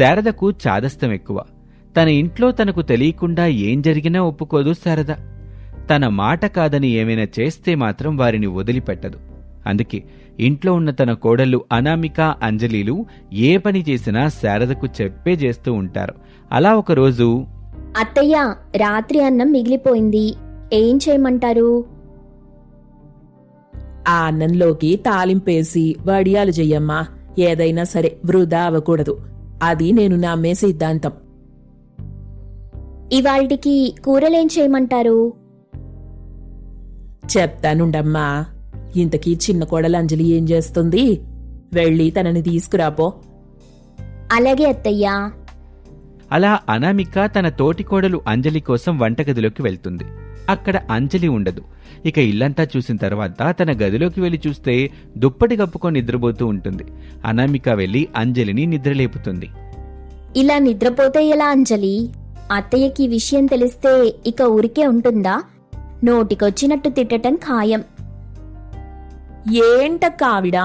శారదకు చాదస్తం ఎక్కువ. తన ఇంట్లో తనకు తెలియకుండా ఏం జరిగినా ఒప్పుకోదు శారద. తన మాట కాదని ఏమైనా చేస్తే మాత్రం వారిని వదిలిపెట్టదు. అందుకే ఇంట్లో ఉన్న తన కోడళ్ళు అనామిక అంజలిలు ఏ పని చేసినా శారదకు చెప్పే చేస్తూ ఉంటారు. అలా ఒకరోజు అత్తయ్య రాత్రి అన్నం మిగిలిపోయింది. ఏం చేయమంటారు? ఆ అన్నంలోకి తాలింపేసి వడియాలు చెయ్యమ్మా. ఏదైనా సరే వృధా అవ్వకూడదు. అది నేను నమ్మే సిద్ధాంతం. ఇవాల్టికి కూరలేం చేయమంటారు? చెప్తానుండమ్మా. ఇంతకీ చిన్న కోడలు అంజలి ఏం చేస్తుంది? వెళ్ళి తనని తీసుకురాపో. అలాగే అత్తయ్యా. అలా అనామిక తన తోటికోడలు అంజలి కోసం వంటగదిలోకి వెళ్తుంది. అక్కడ అంజలి ఉండదు. ఇక ఇల్లంతా చూసిన తర్వాత తన గదిలోకి వెళ్ళి చూస్తే దుప్పటి కప్పుకొని నిద్రపోతూ ఉంటుంది. అనామిక వెళ్ళి అంజలిని నిద్రలేపుతుంది. ఇలా నిద్రపోతే ఎలా అంజలి? అత్తయ్యకి విషయం తెలిస్తే ఇక ఊరికే ఉంటుందా? నోటికొచ్చినట్టు తిట్టటం ఖాయం. ఏంటక్క ఆవిడ?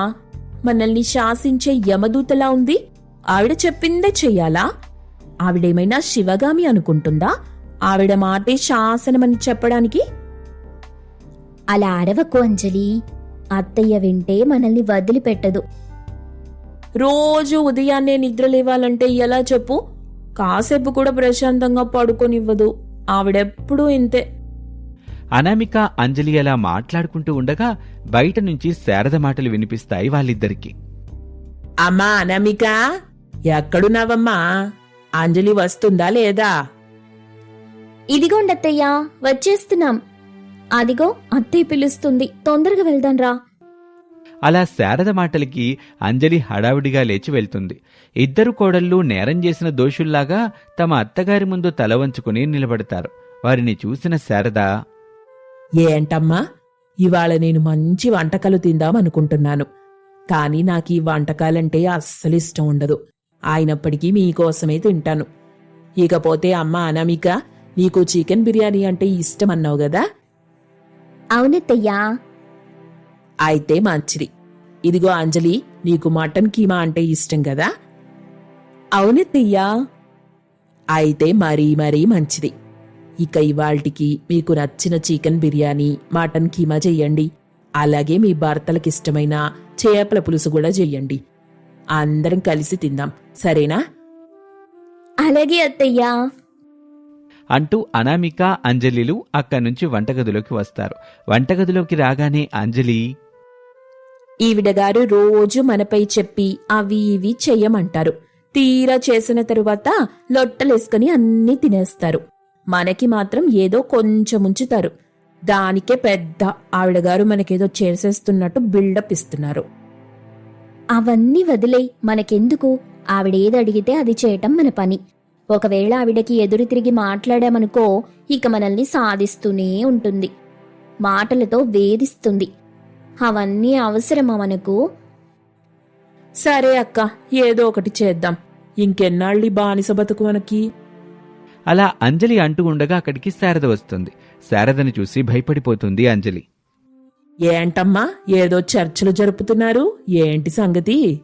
మనల్ని శాసించే యమదూతలా ఉంది. ఆవిడ చెప్పిందే చెయ్యాలా? ఆవిడేమైనా శివగామి అనుకుంటుందా? ఆవిడ మాటే శాసనమని చెప్పడానికి? అలా అరవకు అంజలి. అత్తయ్య వింటే మనల్ని వదిలిపెట్టదు. రోజు ఉదయాన్నే నిద్ర లేవాలంటే ఎలా చెప్పు? కాసేపు కూడా ప్రశాంతంగా పడుకోనివ్వదు. ఆవిడెప్పుడూ ఇంతే. అనామిక అంజలి అలా మాట్లాడుకుంటూ ఉండగా బయట నుంచి శారద మాటలు వినిపిస్తాయి వాళ్ళిద్దరికి. అమ్మా అనామిక ఎక్కడున్నావమ్మా? అంజలి వస్తుందా లేదా? ఇదిగోండి అత్తయ్య వచ్చేస్తున్నాం. అదిగో అత్తయ్య పిలుస్తుంది. తొందరగా వెళ్దాం రా. అలా శారద మాటలకి అంజలి హడావిడిగా లేచి వెళ్తుంది. ఇద్దరు కోడళ్ళు నేరం చేసిన దోషుల్లాగా తమ అత్తగారి ముందు తల వంచుకుని నిలబడతారు. వారిని చూసిన శారద ఏంటమ్మా? ఇవాళ నేను మంచి వంటకాలు తిందామనుకుంటున్నాను. కానీ నాకు ఈ వంటకాలంటే అస్సలు ఇష్టం ఉండదు. అయినప్పటికీ మీకోసమే తింటాను. ఇకపోతే అమ్మ అనామిక నీకు చికెన్ బిర్యానీ అంటే ఇష్టం అన్నావు కదా? అవునత్తయ్యా అయితే మంచిది. ఇదిగో అంజలి నీకు మటన్ కీమా అంటే ఇష్టం కదా? అవునెత్తయ్యా అయితే మరీ మరీ మంచిది. ఇక ఇవాల్టికి మీకు నచ్చిన చికెన్ బిర్యానీ మటన్ కీమా చెయ్యండి అలాగే మీ భర్తలకిష్టమైన చేపల పులుసు కూడా చెయ్యండి అందరం కలిసి తిందాం. సరేనా? అలాగే అత్తయ్యా. అంటూ అనామిక అంజలిలు అక్కడి నుంచి వంటగదిలోకి వస్తారు. వంటగదిలోకి రాగానే అంజలి! ఈవిడ గారు రోజు మనపై చెప్పి అవి ఇవి చెయ్యమంటారు. తీరా చేసిన తరువాత లొట్టలేసుకుని అన్నీ తినేస్తారు. మనకి మాత్రం ఏదో కొంచెం ఉంచుతారు. దానికే పెద్ద. ఆవిడ గారు మనకేదో చేసేస్తున్నట్టు బిల్డప్ ఇస్తున్నారు. అవన్నీ వదిలే మనకెందుకు? ఆవిడేది అడిగితే అది చేయటం మన పని. ఒకవేళ ఆవిడకి ఎదురు తిరిగి మాట్లాడామనుకో ఇక మనల్ని సాధిస్తూనే ఉంటుంది. మాటలతో వేధిస్తుంది. అవన్నీ అవసరమా మనకు? సరే అక్క ఏదో ఒకటి చేద్దాం. ఇంకెన్నాళ్ళి బానిస బతుకు మనకి? అలా అంజలి అంటూ ఉండగా అక్కడికి శారద వస్తుంది. శారదని చూసి భయపడిపోతుంది అంజలి. ఏంటమ్మా ఏదో చర్చలు జరుపుతున్నారు? ఏంటి సంగతి?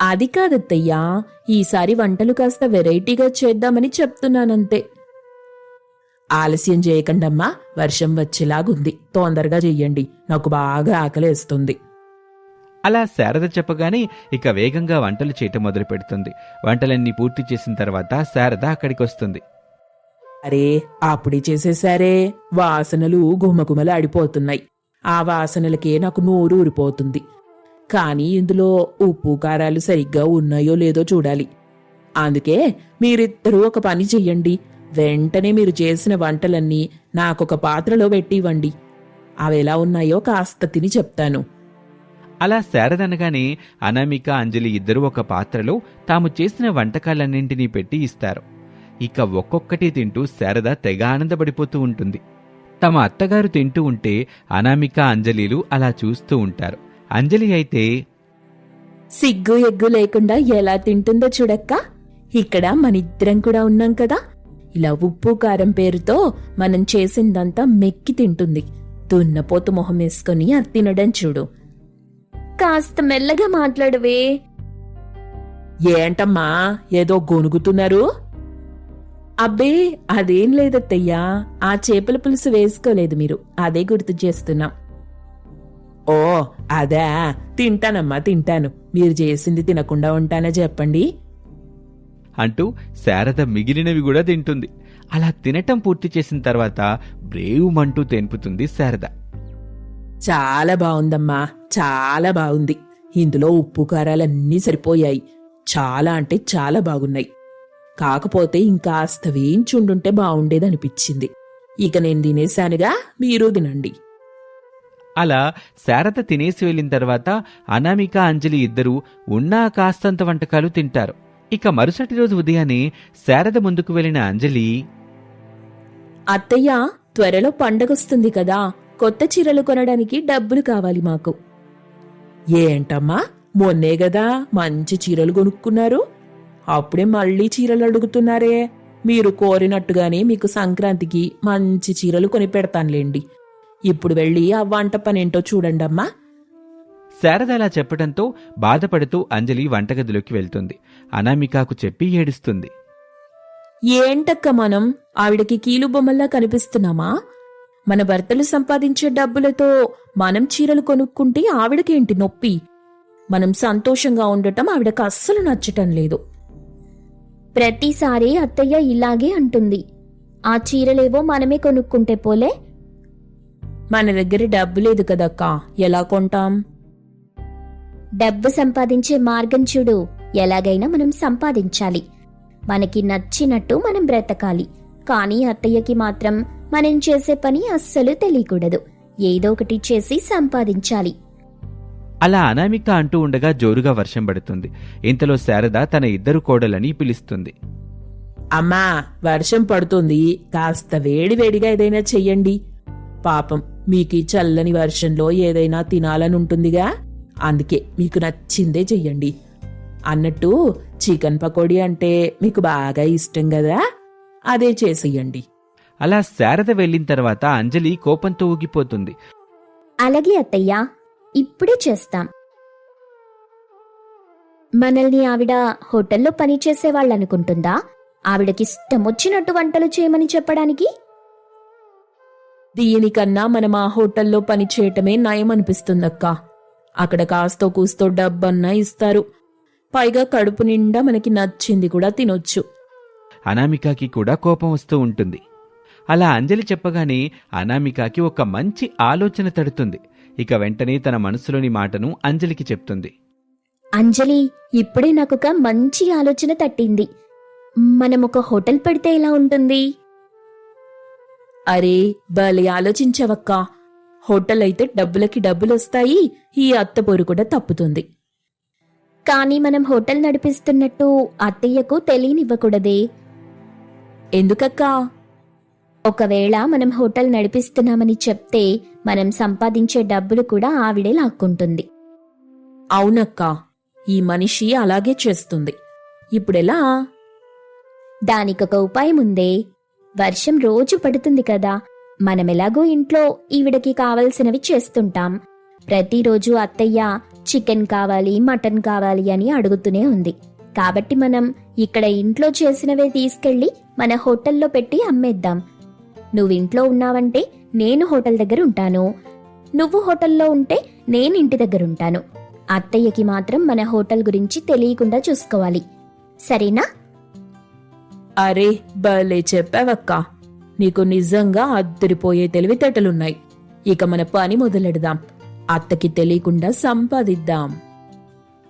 అది కాదత్తయ్యా ఈసారి వంటలు కాస్త వెరైటీగా చేద్దామని చెప్తున్నానంతే. ఆలస్యం చేయకండమ్మా వర్షం వచ్చేలాగుంది. తొందరగా చెయ్యండి నాకు బాగా ఆకలేస్తుంది. అలా శారద చెప్పగానే ఇక వేగంగా వంటలు చేయటం మొదలు పెడుతుంది. వంటలన్నీ పూర్తి చేసిన తర్వాత శారద అక్కడికి వస్తుంది అరే అప్పుడే చేసేశారే. వాసనలు గుమగుమలు ఆడిపోతున్నాయి ఆ వాసనలకే నాకు నోరు ఊరిపోతుంది కానీ ఇందులో ఉప్పు కారాలు సరిగ్గా ఉన్నాయో లేదో చూడాలి. అందుకే మీరిద్దరూ ఒక పని చెయ్యండి. వెంటనే మీరు చేసిన వంటలన్నీ నాకొక పాత్రలో పెట్టి ఇవ్వండి అవి ఎలా ఉన్నాయో కాస్త తిని చెప్తాను. అలా శారదనగానే అనామిక అంజలి ఇద్దరూ ఒక పాత్రలో తాము చేసిన వంటకాలన్నింటినీ పెట్టి ఇస్తారు. ఇక ఒక్కొక్కటి తింటూ శారద తెగ ఆనందపడిపోతూ ఉంటుంది. తమ అత్తగారు తింటూ ఉంటే అనామిక అంజలిలు అలా చూస్తూ ఉంటారు. అంజలి అయితే సిగ్గు ఎగ్గు లేకుండా ఎలా తింటుందో చూడక్క. ఇక్కడ మనిద్దరం కూడా ఉన్నాం కదా. ఇలా ఉప్పు కారం పేరుతో మనం చేసిందంతా మెక్కి తింటుంది. దున్నపోతు మొహం వేసుకొని అది తినడం చూడు. కాస్త మెల్లగా మాట్లాడవే. ఏంటమ్మా ఏదో గొనుగుతున్నారు? అబ్బే అదేం లేదత్తయ్యా. ఆ చేపల పులుసు వేసుకోలేదు మీరు. అదే గుర్తు చేస్తున్నాం. ఓ అదా. తింటానమ్మా తింటాను. మీరు చేసింది తినకుండా ఉంటానా చెప్పండి? అంటూ శారద మిగిలినవి కూడా తింటుంది. అలా తినటం పూర్తి చేసిన తర్వాత బ్రేవుమంటూ తెంపుతుంది శారద. చాలా బాగుందమ్మా చాలా బాగుంది ఇందులో ఉప్పు కారాలన్నీ సరిపోయాయి. చాలా అంటే చాలా బాగున్నాయి. కాకపోతే ఇంకాస్త వేయించుండుంటే బాగుండేదనిపించింది ఇక నేను తినేశానుగా మీరు తినండి. అలా శారద తినేసి వెళ్ళిన తర్వాత అనామిక అంజలి ఇద్దరూ ఉన్నా కాస్తంత వంటకాలు తింటారు. ఇక మరుసటి రోజు ఉదయాన్నే శారద ముందుకు వెళ్ళిన అంజలి అత్తయ్య త్వరలో పండగొస్తుంది కదా కొత్త చీరలు కొనడానికి డబ్బులు కావాలి మాకు. ఏంటమ్మా మొన్నే గదా మంచి చీరలు కొనుక్కున్నారు అప్పుడే మళ్ళీ చీరలు అడుగుతున్నారే. మీరు కోరినట్టుగానే మీకు సంక్రాంతికి మంచి చీరలు కొని పెడతానులేండి. ఇప్పుడు వెళ్ళి ఆ వంట పనేంటో చూడండమ్మా. శారద అలా చెప్పడంతో బాధపడుతూ అంజలి వంటగదిలోకి వెళ్తుంది. అనామికకు చెప్పి ఏడుస్తుంది. ఏంటక్క మనం? ఆవిడకి కీలు బొమ్మల్లా కనిపిస్తున్నామా? మన భర్తలు సంపాదించే డబ్బులతో మనం చీరలు కొనుక్కుంటే ఆవిడకేంటి నొప్పి? మనం సంతోషంగా ఉండటం ఆవిడకి అస్సలు నచ్చటం లేదు. ప్రతిసారి అత్తయ్య ఇలాగే అంటుంది. ఆ చీరలేవో మనమే కొనుక్కుంటే పోలే మన దగ్గర డబ్బు లేదు కదక్కా. ఎలా కొంటాం? డబ్బు సంపాదించే మార్గం చూడు. ఎలాగైనా మనం సంపాదించాలి. మనకి నచ్చినట్టు మనం బ్రతకాలి. కానీ అత్తయ్యకి మాత్రం మనం చేసే పని అస్సలు తెలియకూడదు. ఏదో ఒకటి చేసి సంపాదించాలి. అలా అనామిక అంటూ ఉండగా జోరుగా వర్షం పడుతుంది. ఇంతలో శారద తన ఇద్దరు కోడలని పిలుస్తుంది. అమ్మా వర్షం పడుతుంది. కాస్త వేడి వేడిగా ఏదైనా చెయ్యండి. పాపం. మీకు ఈ చల్లని వర్షంలో ఏదైనా తినాలని ఉంటుందిగా అందుకే మీకు నచ్చిందే చెయ్యండి. అన్నట్టు చికెన్ పకోడీ అంటే మీకు బాగా ఇష్టం కదా అదే చేసేయండి. అలా శారద వెళ్ళిన తర్వాత అంజలి కోపంతో ఊగిపోతుంది. అలాగే అత్తయ్య ఇప్పుడే చేస్తాం. మనల్ని ఆవిడ హోటల్లో పనిచేసే వాళ్ళనుకుంటుందా ఆవిడకి ఇష్టం వచ్చినట్టు వంటలు చేయమని చెప్పడానికి? దీనికన్నా మనం ఆ హోటల్లో పని చేయటమే నయం అనిపిస్తుందక్క అక్కడ కాస్తో కూస్తో డబ్బన్నా ఇస్తారు. పైగా కడుపు నిండా మనకి నచ్చింది కూడా తినొచ్చు. అనామికకి కూడా కోపం వస్తూ ఉంటుంది. అలా అంజలి చెప్పగానే అనామికకి ఒక మంచి ఆలోచన తడుతుంది. ఇక వెంటనే తన మనసులోని మాటను అంజలికి చెప్తుంది. అంజలి ఇప్పుడే నాకొక మంచి ఆలోచన తట్టింది. మనం ఒక హోటల్ పెడితే ఎలా ఉంటుంది? అరే భలే ఆలోచించవక్క. హోటల్ అయితే డబ్బులకి డబ్బులొస్తాయి ఈ అత్తపోరు కూడా తప్పుతుంది. కానీ మనం హోటల్ నడిపిస్తున్నట్టు అత్తయ్యకు తెలియనివ్వకూడదే. ఎందుకక్కా? ఒకవేళ మనం హోటల్ నడిపిస్తున్నామని చెప్తే మనం సంపాదించే డబ్బులు కూడా ఆవిడే లాక్కుంటుంది. అవునక్క ఈ మనిషి అలాగే చేస్తుంది. ఇప్పుడెలా? దానికొక ఉపాయం ఉందే వర్షం రోజు పడుతుంది కదా. మనమెలాగో ఇంట్లో ఈవిడకి కావలసినవి చేస్తుంటాం. ప్రతిరోజు అత్తయ్య చికెన్ కావాలి మటన్ కావాలి అని అడుగుతూనే ఉంది. కాబట్టి మనం ఇక్కడ ఇంట్లో చేసినవే తీసుకెళ్ళి మన హోటల్లో పెట్టి అమ్మేద్దాం. నువ్వు ఇంట్లో ఉన్నావంటే నేను హోటల్ దగ్గర ఉంటాను. నువ్వు హోటల్లో ఉంటే నేను ఇంటి దగ్గర ఉంటాను. అత్తయ్యకి మాత్రం మన హోటల్ గురించి తెలియకుండా చూసుకోవాలి. సరేనా? అరే భలే చెప్పావక్క. నీకు నిజంగా అద్దరిపోయే తెలివితేటలున్నాయి. ఇక మన పని మొదలెడదాం. అత్తకి తెలియకుండా సంపాదిద్దాం.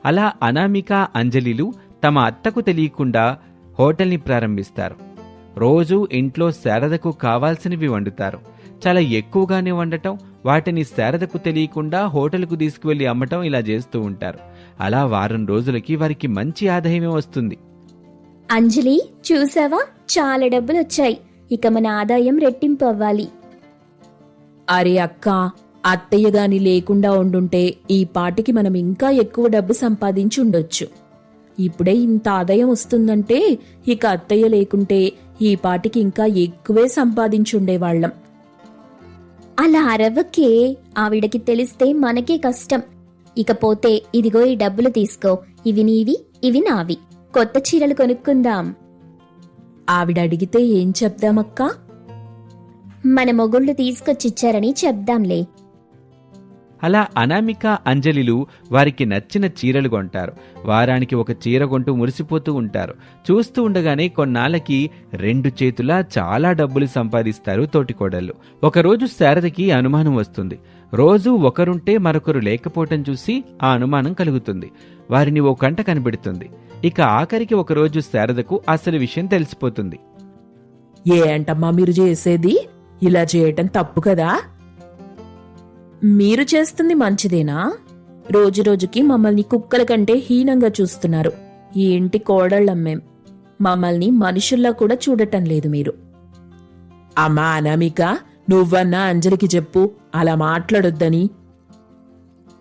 అలా అనామిక అంజలిలు తమ అత్తకు తెలియకుండా హోటల్ని ప్రారంభిస్తారు. రోజూ ఇంట్లో శారదకు కావాల్సినవి వండుతారు. చాలా ఎక్కువగానే వండటం వాటిని శారదకు తెలియకుండా హోటల్కు తీసుకువెళ్ళి అమ్మటం ఇలా చేస్తూ ఉంటారు. అలా వారం రోజులకి వారికి మంచి ఆదాయమే వస్తుంది. అంజలి చూసావా? చాలా డబ్బులు వచ్చాయి ఇక మన ఆదాయం రెట్టింపు అవ్వాలి. అరే అక్క అత్తయ్య గాని లేకుండా ఉండుంటే ఈ పాటికి మనం ఇంకా ఎక్కువ డబ్బు సంపాదించి ఉండొచ్చు. ఇప్పుడే ఇంత ఆదాయం వస్తుందంటే ఇక అత్తయ్య లేకుంటే ఈ పాటికి ఇంకా ఎక్కువే సంపాదించుండేవాళ్ళం అలా అరవకే ఆవిడకి తెలిస్తే మనకే కష్టం. ఇకపోతే ఇదిగో ఈ డబ్బులు తీసుకో. ఇవి నీవి ఇవి నావి. కొత్త చీరలు కొనుక్కుందాం. ఆవిడ అడిగితే ఏం చెప్దామక్కా? మన మొగుళ్ళు తీసుకొచ్చిచ్చారని చెప్దాంలే. అలా అనామిక అంజలిలు వారికి నచ్చిన చీరలు కొంటారు. వారానికి ఒక చీర కొంటూ మురిసిపోతూ ఉంటారు. చూస్తూ ఉండగానే కొన్నాళ్ళకి రెండు చేతులా చాలా డబ్బులు సంపాదిస్తారు తోటికోడళ్ళు. ఒకరోజు శారదకి అనుమానం వస్తుంది. రోజు ఒకరుంటే మరొకరు లేకపోవటం చూసి ఆ అనుమానం కలుగుతుంది. వారిని ఓ కంట కనిపెడుతుంది. ఇక ఆఖరికి ఒకరోజు శారదకు అసలు విషయం తెలిసిపోతుంది. ఏంటమ్మా మీరు చేసేది? ఇలా చేయటం తప్పు కదా? మీరు చేస్తుంది మంచిదేనా? రోజు రోజుకి మమ్మల్ని కుక్కల కంటే హీనంగా చూస్తున్నారు. ఈ ఇంటి కోడళ్ళమ్మేం. మమ్మల్ని మనుషుల్లా కూడా చూడటం లేదు మీరు. అమ్మా అనామిక నువ్వన్నా అంజలికి చెప్పు. అలా మాట్లాడొద్దని.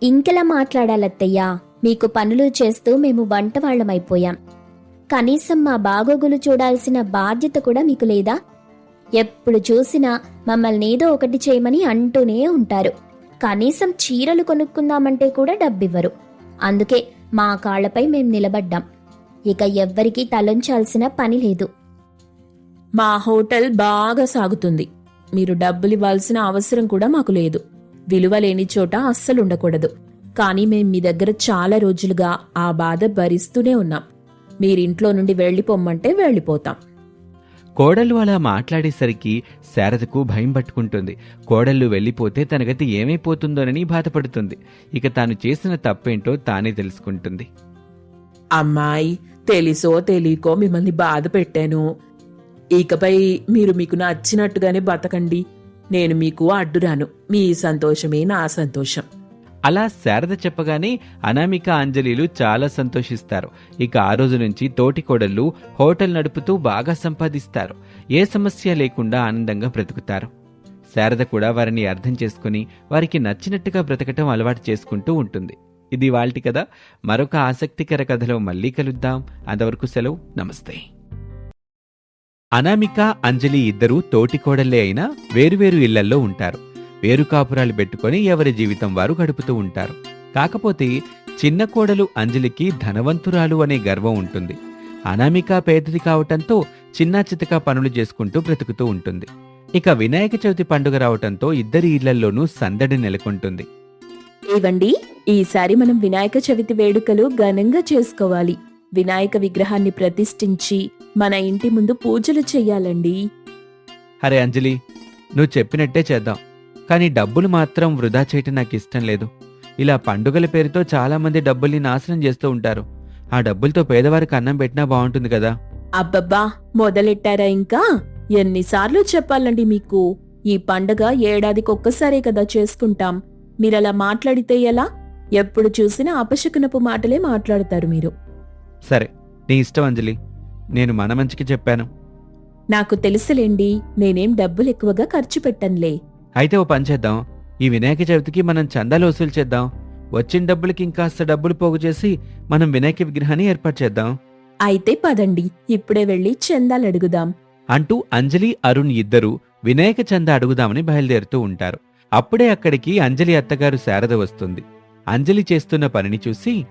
ఇంకెలా మాట్లాడాలత్తయ్యా? మీకు పనులు చేస్తూ మేము వంట వాళ్ళమైపోయాం కనీసం మా బాగోగులు చూడాల్సిన బాధ్యత కూడా మీకు లేదా? ఎప్పుడు చూసినా మమ్మల్ని ఏదో ఒకటి చేయమని అంటూనే ఉంటారు. కనీసం చీరలు కొనుక్కుందామంటే కూడా డబ్బివ్వరు. అందుకే మా కాళ్ళపై మేం నిలబడ్డాం. ఇక ఎవ్వరికీ తలంచాల్సిన పని లేదు. మా హోటల్ బాగా సాగుతుంది. మీరు డబ్బులు ఇవ్వాల్సిన అవసరం కూడా మాకు లేదు. విలువ లేని చోట అస్సలు ఉండకూడదు కానీ మేం మీ దగ్గర చాలా రోజులుగా ఆ బాధ భరిస్తూనే ఉన్నాం. మీరింట్లో నుండి వెళ్ళిపోమ్మంటే వెళ్ళిపోతాం. కోడళ్ళు అలా మాట్లాడేసరికి శారదకు భయం పట్టుకుంటుంది. కోడళ్ళు వెళ్ళిపోతే తన గతి ఏమైపోతుందోనని బాధపడుతుంది. ఇక తాను చేసిన తప్పేంటో తానే తెలుసుకుంటుంది. అమ్మాయి తెలిసో తెలియకో మిమ్మల్ని బాధ పెట్టాను. ఇకపై మీరు మీకు నచ్చినట్టుగానే బతకండి. నేను మీకు అడ్డురాను. మీ సంతోషమే నా సంతోషం. అలా శారద చెప్పగానే అనామిక అంజలిలు చాలా సంతోషిస్తారు. ఇక ఆ రోజు నుంచి తోటి కోడళ్ళు హోటల్ నడుపుతూ బాగా సంపాదిస్తారు. ఏ సమస్య లేకుండా ఆనందంగా బ్రతుకుతారు. శారద కూడా వారిని అర్థం చేసుకుని వారికి నచ్చినట్టుగా బ్రతకటం అలవాటు చేసుకుంటూ ఉంటుంది. ఇది వాళ్ళటి కథ. మరొక ఆసక్తికర కథలో మళ్ళీ కలుద్దాం. అంతవరకు సెలవు. నమస్తే. అనామిక అంజలి ఇద్దరూ తోటికోడళ్ళే అయినా వేరువేరు ఇళ్ళల్లో ఉంటారు. వేరు కాపురాలు పెట్టుకొని ఎవరి జీవితం వారు గడుపుతూ ఉంటారు. కాకపోతే చిన్న కోడలు అంజలికి ధనవంతురాలు అనే గర్వం ఉంటుంది. అనామిక పేదది కావటంతో చిన్నా చితకా పనులు చేసుకుంటూ బ్రతుకుతూ ఉంటుంది. ఇక వినాయక చవితి పండుగ రావటంతో ఇద్దరి ఇళ్ళల్లోనూ సందడి నెలకొంటుంది. ఏవండి ఈసారి మనం వినాయక చవితి వేడుకలు ఘనంగా చేసుకోవాలి. వినాయక విగ్రహాన్ని ప్రతిష్ఠించి మన ఇంటి ముందు పూజలు చెయ్యాలండి అరే అంజలి నువ్వు చెప్పినట్టే చేద్దాం. కానీ డబ్బులు మాత్రం వృధా చేయటం నాకు ఇష్టం లేదు. ఇలా పండుగల పేరుతో చాలా మంది డబ్బుల్ని నాశనం చేస్తూ ఉంటారు. ఆ డబ్బులతో పేదవారికి అన్నం పెట్టినా బాగుంటుంది కదా? అబ్బబ్బా మొదలెట్టారా ఇంకా? ఎన్నిసార్లు చెప్పాలండి మీకు. ఈ పండగ ఏడాదికి ఒక్కసారే కదా చేసుకుంటాం. మీరలా మాట్లాడితే ఎలా? ఎప్పుడు చూసినా అపశకునపు మాటలే మాట్లాడతారు మీరు. సరే నీ ఇష్టం అంజలి. నేను మన మంచికి చెప్పాను. నాకు తెలుసులేండి నేనేం డబ్బులు ఎక్కువగా ఖర్చు పెట్టనులే. అయితే ఓ పని చేద్దాం. ఈ వినాయక చవితికి మనం చందాలు వసూలు చేద్దాం. వచ్చిన డబ్బులకి ఇంకాస్త డబ్బులు పోగు చేసి మనం వినాయక విగ్రహాన్ని ఏర్పాటు చేద్దాం. అయితే పదండి ఇప్పుడే వెళ్ళి చందాలు అడుగుదాం. అంటూ అంజలి అరుణ్ ఇద్దరూ వినాయక చంద అడుగుదామని బయలుదేరుతూ ఉంటారు. అప్పుడే అక్కడికి అంజలి అత్తగారు శారద వస్తుంది. అంజలి చేస్తున్న పనిని చూసి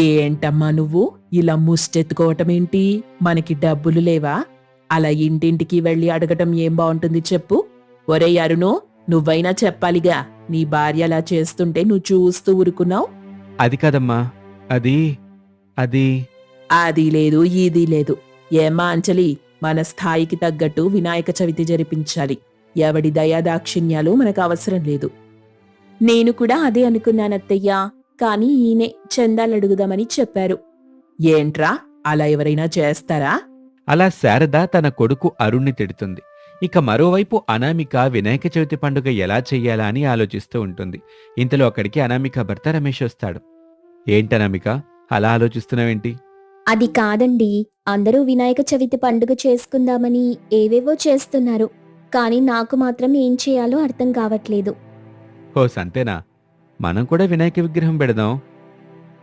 ఏంటమ్మా నువ్వు? ఇలా ముష్టెత్తుకోవటమేంటి? మనకి డబ్బులు లేవా? అలా ఇంటింటికి వెళ్ళి అడగటం ఏం బాగుంటుంది చెప్పు. ఒరే అరుణు నువ్వైనా చెప్పాలిగా నీ భార్య అలా చేస్తుంటే నువ్వు చూస్తూ ఊరుకున్నావు? అది కాదమ్మా. అది అది. అది లేదు ఇది లేదు. ఏమ్మా అంజలి మన స్థాయికి తగ్గట్టు వినాయక చవితి జరిపించాలి. ఎవడి దయాదాక్షిణ్యాలు మనకు అవసరం లేదు. నేను కూడా అదే అనుకున్నానత్తయ్యా. కానీ ఈయనే చందాలు అడుగుదామని చెప్పారు. ఏంట్రా అలా ఎవరైనా చేస్తారా? అలా శారద తన కొడుకు అరుణ్ణి తిడుతుంది. ఇక మరోవైపు అనామిక వినాయక చవితి పండుగ ఎలా చెయ్యాలా అని ఆలోచిస్తూ ఉంటుంది. ఇంతలో అక్కడికి అనామిక భర్త రమేష్ వస్తాడు. ఏంటనామిక అలా ఆలోచిస్తున్నావేంటి? అది కాదండి. అందరూ వినాయక చవితి పండుగ చేసుకుందామని ఏవేవో చేస్తున్నారు. కానీ నాకు మాత్రం ఏం చేయాలో అర్థం కావట్లేదు. ఓ సంతేనా? మనం కూడా వినాయక విగ్రహం పెడదాం.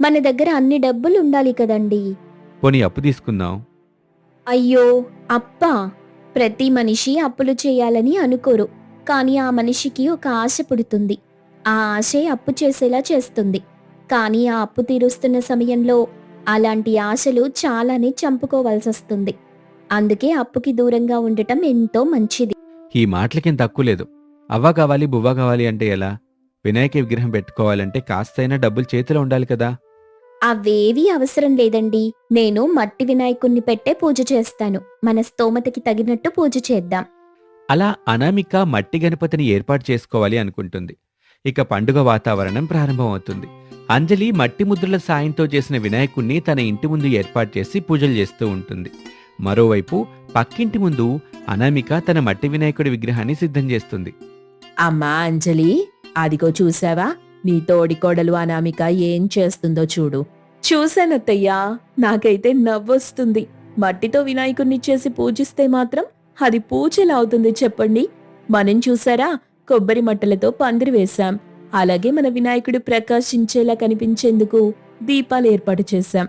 మన దగ్గర అన్ని డబ్బులు ఉండాలి కదండి. పోనీ అప్పు తీసుకుందాం. అయ్యో అప్పా! ప్రతి మనిషి అప్పులు చేయాలని అనుకోరు కానీ ఆ మనిషికి ఒక ఆశ పుడుతుంది. ఆ ఆశే అప్పు చేసేలా చేస్తుంది. కానీ ఆ అప్పు తీరుస్తున్న సమయంలో అలాంటి ఆశలు చాలానే చంపుకోవాల్సి వస్తుంది. అందుకే అప్పుకి దూరంగా ఉండటం ఎంతో మంచిది. ఈ మాటలకేం తక్కువ లేదు. అవ్వ కావాలి బువ్వ కావాలి అంటే ఎలా? వినాయక విగ్రహం పెట్టుకోవాలంటే కాస్తైనా డబ్బులు చేతిలో ఉండాలి కదా. అవేవీ అవసరం లేదండి. నేను మట్టి వినాయకుణ్ణి పెట్టే పూజ చేస్తాను. మన స్తోమతకి తగినట్టు పూజ చేద్దాం. అలా అనామిక మట్టి గణపతిని ఏర్పాటు చేసుకోవాలి అనుకుంటుంది. ఇక పండుగ వాతావరణం ప్రారంభమవుతుంది. అంజలి మట్టి ముద్రల సాయంతో చేసిన వినాయకుణ్ణి తన ఇంటి ముందు ఏర్పాటు చేసి పూజలు చేస్తూ ఉంటుంది. మరోవైపు పక్కింటి ముందు అనామిక తన మట్టి వినాయకుడి విగ్రహాన్ని సిద్ధం చేస్తుంది. అమ్మా అంజలి అదిగో చూసావా? నీ తోడికోడలు అనామిక ఏం చేస్తుందో చూడు. చూశానత్తయ్యా నాకైతే నవ్వొస్తుంది. మట్టితో వినాయకుణ్ణి చేసి పూజిస్తే మాత్రం అది పూజలా అవుతుంది చెప్పండి. మనం చూసారా కొబ్బరి మట్టలతో పందిరి వేశాం. అలాగే మన వినాయకుడు ప్రకాశించేలా కనిపించేందుకు దీపాలు ఏర్పాటు చేశాం.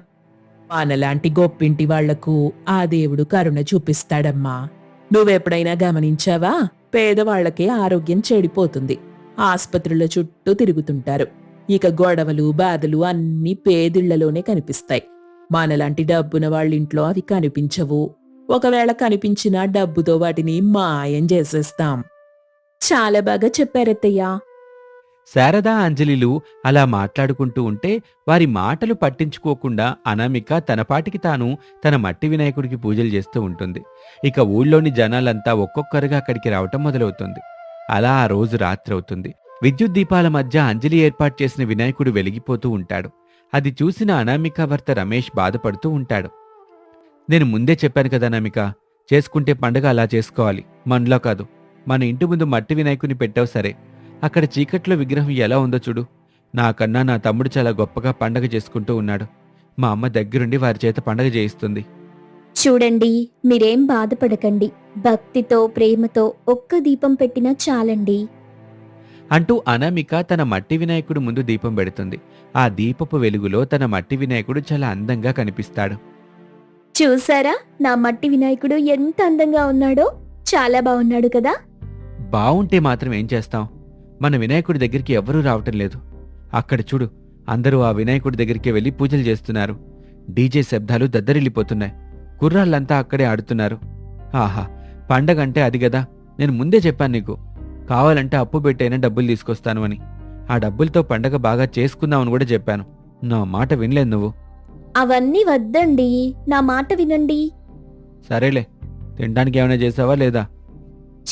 మనలాంటి గొప్పింటి వాళ్ళకు ఆ దేవుడు కరుణ చూపిస్తాడమ్మా. నువ్వెప్పుడైనా గమనించావా? పేదవాళ్ళకే ఆరోగ్యం చెడిపోతుంది. ఆసుపత్రుల చుట్టూ తిరుగుతుంటారు. ఇక గొడవలు బాధలు అన్నీ పేదిళ్ళలోనే కనిపిస్తాయి. మనలాంటి డబ్బున వాళ్ళింట్లో అవి కనిపించవు. ఒకవేళ కనిపించినా డబ్బుతో వాటిని మాయం చేసేస్తాం. చాలా బాగా చెప్పారత్తయ్యా. శారద అంజలిలు అలా మాట్లాడుకుంటూ ఉంటే వారి మాటలు పట్టించుకోకుండా అనామిక తనపాటికి తాను తన మట్టి వినాయకుడికి పూజలు చేస్తూ ఉంటుంది. ఇక ఊళ్ళోని జనాలంతా ఒక్కొక్కరుగా అక్కడికి రావటం మొదలవుతుంది. అలా ఆ రోజు రాత్రి అవుతుంది విద్యుత్ దీపాల మధ్య అంజలి ఏర్పాటు చేసిన వినాయకుడు వెలిగిపోతూ ఉంటాడు. అది చూసిన అనామిక భర్త రమేష్ బాధపడుతూ ఉంటాడు. నేను ముందే చెప్పాను కదా అనామిక చేసుకుంటే పండగ అలా చేసుకోవాలి. మనలో కాదు. మన ఇంటి ముందు మట్టి వినాయకుని పెట్టావు సరే. అక్కడ చీకట్లో విగ్రహం ఎలా ఉందో చూడు. నాకన్నా నా తమ్ముడు చాలా గొప్పగా పండగ చేసుకుంటూ ఉన్నాడు. మా అమ్మ దగ్గరుండి వారి చేత పండగ చేయిస్తుంది. చూడండి మీరేం బాధపడకండి. భక్తితో ప్రేమతో ఒక్క దీపం పెట్టినా చాలండి. అంటూ అనామిక తన మట్టి వినాయకుడు ముందు దీపం పెడుతుంది. ఆ దీపపు వెలుగులో తన మట్టి వినాయకుడు చాలా అందంగా కనిపిస్తాడు. చూసారా? నా మట్టి వినాయకుడు ఎంత అందంగా ఉన్నాడో? చాలా బాగున్నాడు కదా? బావుంటే మాత్రం ఏం చేస్తాం? మన వినాయకుడి దగ్గరికి ఎవ్వరూ రావటం లేదు. అక్కడ చూడు అందరూ ఆ వినాయకుడి దగ్గరికి వెళ్ళి పూజలు చేస్తున్నారు. డీజే శబ్దాలు దద్దరిల్లిపోతున్నాయి. కుర్రాళ్ళంతా అక్కడే ఆడుతున్నారు. ఆహా పండగంటే అది గదా. నేను ముందే చెప్పాను నీకు. కావాలంటే అప్పు పెట్టైనా డబ్బులు తీసుకొస్తాను అని. ఆ డబ్బులతో పండగ బాగా చేసుకుందామని కూడా చెప్పాను. నా మాట వినలేదు నువ్వు. అవన్నీ వద్దండి. నా మాట వినండి. సరేలే. తినడానికి ఏమైనా చేసావా లేదా?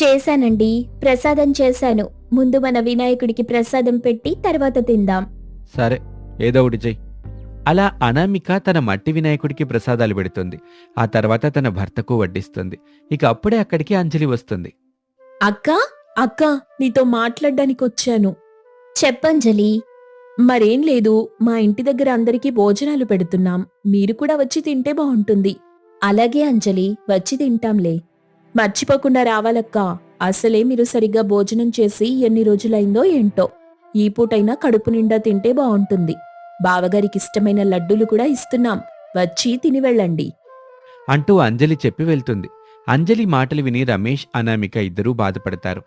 చేశానండి. ప్రసాదం చేశాను. ముందు మన వినాయకుడికి ప్రసాదం పెట్టి తర్వాత తిందాం. సరే. ఏదో ఒకటి చెయ్యి. అలా అనామిక తన మట్టి వినాయకుడికి ప్రసాదాలు పెడుతుంది. ఆ తర్వాత తన భర్తకు వడ్డిస్తుంది. ఇక అప్పుడే అక్కడికి అంజలి వస్తుంది. అక్క అక్క నీతో మాట్లాడడానికి వచ్చాను. చెప్పంజలి మరేం లేదు మా ఇంటి దగ్గర అందరికీ భోజనాలు పెడుతున్నాం. మీరు కూడా వచ్చి తింటే బాగుంటుంది. అలాగే అంజలి వచ్చి తింటాంలే. మర్చిపోకుండా రావాలక్క. అసలే మీరు సరిగ్గా భోజనం చేసి ఎన్ని రోజులైందో ఏంటో. ఈ పూటైనా కడుపు నిండా తింటే బాగుంటుంది. బావగారికి ఇష్టమైన లడ్డూలు కూడా ఇస్తున్నాం. వచ్చి తిని వెళ్ళండి. అంటూ అంజలి చెప్పి వెళ్తుంది. అంజలి మాటలు విని రమేష్ అనామిక ఇద్దరూ బాధపడతారు.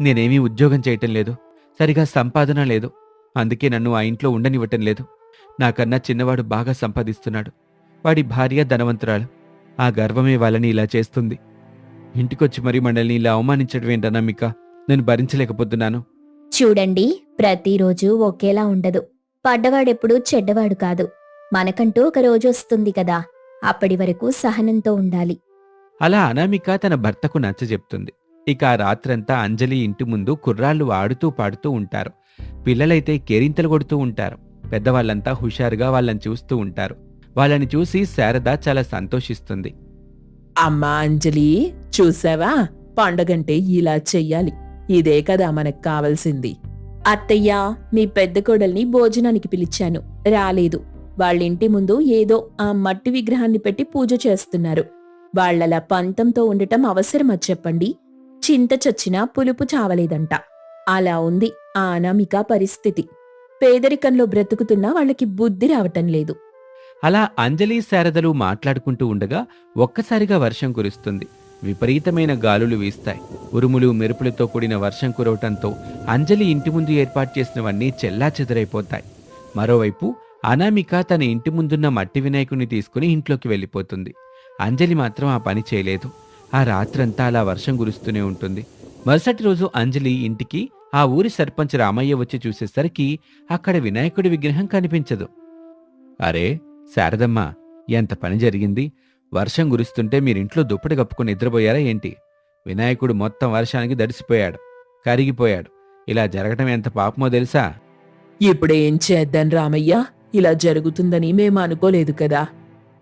నేనేమీ ఉద్యోగం చేయటం లేదు. సరిగా సంపాదన లేదు. అందుకే నన్ను ఆ ఇంట్లో ఉండనివ్వటం లేదు. నాకన్నా చిన్నవాడు బాగా సంపాదిస్తున్నాడు. వాడి భార్య ధనవంతురాలు. ఆ గర్వమే వాళ్ళని ఇలా చేస్తుంది. ఇంటికొచ్చి మరి మనల్ని ఇలా అవమానించడం ఏంటనామిక నేను భరించలేకపోతున్నాను. చూడండి ప్రతిరోజు ఒకేలా ఉండదు. పడ్డవాడెప్పుడు చెడ్డవాడు కాదు. మనకంటూ ఒక రోజు వస్తుంది కదా. అప్పటి వరకు సహనంతో ఉండాలి. అలా అనామిక తన భర్తకు నచ్చజెప్తుంది ఇక ఆ రాత్రంతా అంజలి ఇంటి ముందు కుర్రాళ్ళు ఆడుతూ పాడుతూ ఉంటారు. పిల్లలైతే కేరింతలు కొడుతూ ఉంటారు. పెద్దవాళ్ళంతా హుషారుగా వాళ్ళని చూస్తూ ఉంటారు. వాళ్ళని చూసి శారద చాలా సంతోషిస్తుంది. అమ్మా అంజలి చూసావా? పండగంటే ఇలా చెయ్యాలి. ఇదే కదా మనకు కావలసింది. అత్తయ్య మీ పెద్ద కోడల్ని భోజనానికి పిలిచాను. రాలేదు. వాళ్ళింటి ముందు ఏదో ఆ మట్టి విగ్రహాన్ని పెట్టి పూజ చేస్తున్నారు. వాళ్ళలా పంతంతో ఉండటం అవసరమా చెప్పండి? చింత చచ్చినా పులుపు చావలేదంట. అలా ఉంది ఆ అనామిక పరిస్థితి. పేదరికంలో బ్రతుకుతున్నా వాళ్ళకి బుద్ధి రావటం లేదు. అలా అంజలి శారదలు మాట్లాడుకుంటూ ఉండగా ఒక్కసారిగా వర్షం కురుస్తుంది. విపరీతమైన గాలులు వీస్తాయి. ఉరుములు మెరుపులతో కూడిన వర్షం కురవటంతో అంజలి ఇంటి ముందు ఏర్పాటు చేసినవన్నీ చెల్లా చెదరైపోతాయి. మరోవైపు అనామిక తన ఇంటి ముందున్న మట్టి వినాయకుని తీసుకుని ఇంట్లోకి వెళ్ళిపోతుంది. అంజలి మాత్రం ఆ పని చేయలేదు. ఆ రాత్రంతా అలా వర్షం కురుస్తూనే ఉంటుంది. మరుసటి రోజు అంజలి ఇంటికి ఆ ఊరి సర్పంచ్ రామయ్య వచ్చి చూసేసరికి అక్కడ వినాయకుడి విగ్రహం కనిపించదు. అరే శారదమ్మ ఎంత పని జరిగింది? వర్షం కురుస్తుంటే మీరింట్లో దుప్పటి కప్పుకొని నిద్రపోయారా ఏంటి? వినాయకుడు మొత్తం వర్షానికి దడిసిపోయాడు కరిగిపోయాడు. ఇలా జరగటం ఎంత పాపమో తెలుసా? ఇప్పుడేం చేద్దాం రామయ్య? ఇలా జరుగుతుందని మేము అనుకోలేదు కదా.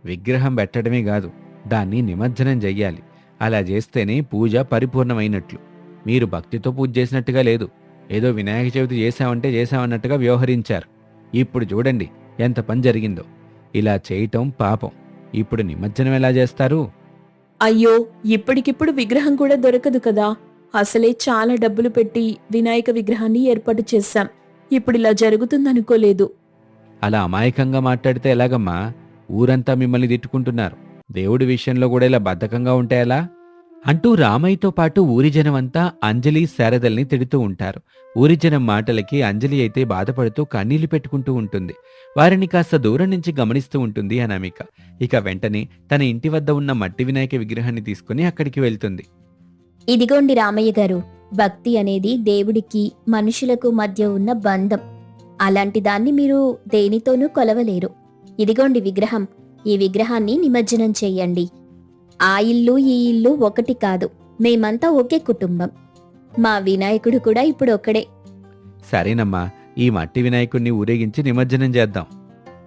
విగ్రహం పెట్టడమే కాదు దాన్ని నిమజ్జనం చెయ్యాలి. అలా చేస్తేనే పూజ పరిపూర్ణమైనట్లు. మీరు భక్తితో పూజ చేసినట్టుగా లేదు. ఏదో వినాయక చవితి చేశామంటే చేశామన్నట్టుగా వ్యవహరించారు. ఇప్పుడు చూడండి ఎంత పని జరిగిందో. ఇలా చేయటం పాపం. ఇప్పుడు నిమజ్జనం ఎలా చేస్తారు? అయ్యో ఇప్పటికిప్పుడు విగ్రహం కూడా దొరకదు కదా. అసలే చాలా డబ్బులు పెట్టి వినాయక విగ్రహాన్ని ఏర్పాటు చేశాం. ఇప్పుడు ఇలా జరుగుతుందనుకోలేదు. అలా అమాయకంగా మాట్లాడితే ఎలాగమ్మా? ఊరంతా మిమ్మల్ని తిట్టుకుంటున్నారు. దేవుడి విషయంలో కూడా ఇలా బద్ధకంగా ఉంటే ఎలా? అంటూ రామయ్యతో పాటు ఊరి జనమంతా అంజలి శారదల్ని తిడుతూ ఉంటారు. ఊరి జనం మాటలకి అంజలి అయితే బాధపడుతూ కన్నీళ్ళు పెట్టుకుంటూ ఉంటుంది. వారిని కాస్త దూరం నుంచి గమనిస్తూ ఉంటుంది అనామిక. ఇక వెంటనే తన ఇంటి వద్ద ఉన్న మట్టి వినాయక విగ్రహాన్ని తీసుకుని అక్కడికి వెళ్తుంది. ఇదిగోండి రామయ్య గారు భక్తి అనేది దేవుడికి మనుషులకు మధ్య ఉన్న బంధం. అలాంటి దాన్ని మీరు దేనితోనూ కొలవలేరు. ఇదిగోండి విగ్రహం. ఈ విగ్రహాన్ని నిమజ్జనం చేయండి. ఆ ఇల్లు ఈ ఇల్లు ఒకటి కాదు. మేమంతా ఒకే కుటుంబం. మా వినాయకుడు కూడా ఇప్పుడు ఒక్కడే. సరేనమ్మా ఈ మట్టి వినాయకుణ్ణి ఊరేగించి నిమజ్జనం చేద్దాం.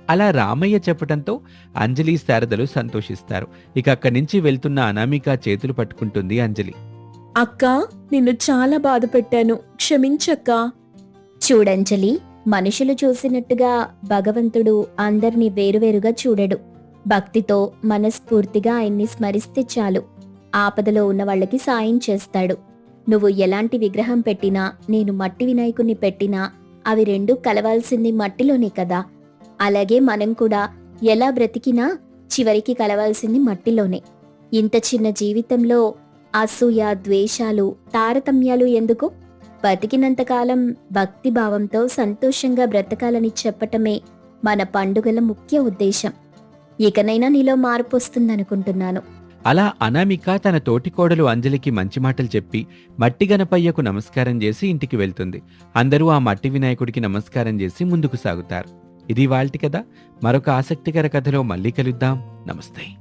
అలా రామయ్య చెప్పటంతో అంజలి శారదలు సంతోషిస్తారు. ఇక అక్కడి నుంచి వెళ్తున్న అనామిక చేతులు పట్టుకుంటుంది అంజలి. అక్క నిన్ను చాలా బాధ పెట్టాను. క్షమించక్కా. చూడంజలి మనుషులు చూసినట్టుగా భగవంతుడు అందరినీ వేరువేరుగా చూడడు. భక్తితో మనస్ఫూర్తిగా ఆయన్ని స్మరిస్తే చాలు. ఆపదలో ఉన్న వాళ్ళకి సాయం చేస్తాడు. నువ్వు ఎలాంటి విగ్రహం పెట్టినా నేను మట్టి వినాయకుణ్ణి పెట్టినా అవి రెండు కలవాల్సింది మట్టిలోనే కదా. అలాగే మనం కూడా ఎలా బ్రతికినా చివరికి కలవాల్సింది మట్టిలోనే. ఇంత చిన్న జీవితంలో అసూయ ద్వేషాలు తారతమ్యాలు ఎందుకు? బతికినంతకాలం భక్తిభావంతో సంతోషంగా బ్రతకాలని చెప్పటమే మన పండుగల ముఖ్య ఉద్దేశం. ఇకనైనా నీలో మార్పు వస్తుందనుకుంటున్నాను. అలా అనామిక తన తోటికోడలు అంజలికి మంచి మాటలు చెప్పి మట్టి గణపయ్యకు నమస్కారం చేసి ఇంటికి వెళ్తుంది. అందరూ ఆ మట్టి వినాయకుడికి నమస్కారం చేసి ముందుకు సాగుతారు. ఇది వాళ్ళ కదా మరొక ఆసక్తికర కథలో మళ్ళీ కలుద్దాం. నమస్తే.